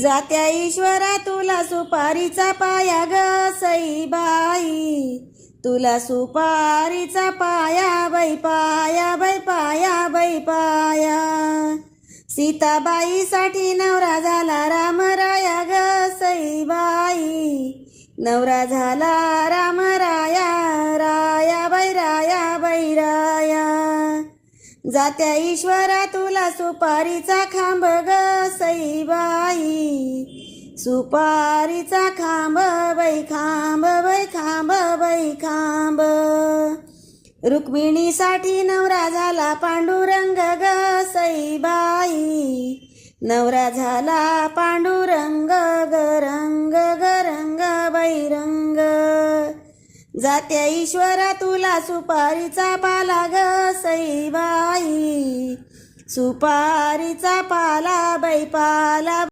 जात्या ईश्वरा तुला सुपारीचा पाया ग बाई तुला सुपारीचा पाया बै पाया बै पाया बै पाया. सीताबाईसाठी नवरा झाला राम राया ग बाई नवरा झाला राम राया राया बै राया बाई राया जात्या ईश्वरा तुला सुपारीचा खांब ग सईबाई. सुपारीचा खांब बाई खांब बाई खांब बाई खांब. रुक्मिणीसाठी नवरा झाला पांडुरंग ग सईबाई. नवरा झाला पांडुरंग ग रंग ग रंग बैरंग जात्या ईश्वरा तुला सुपारीचा पाला ग बाई सुपारीचा पाला बैपाला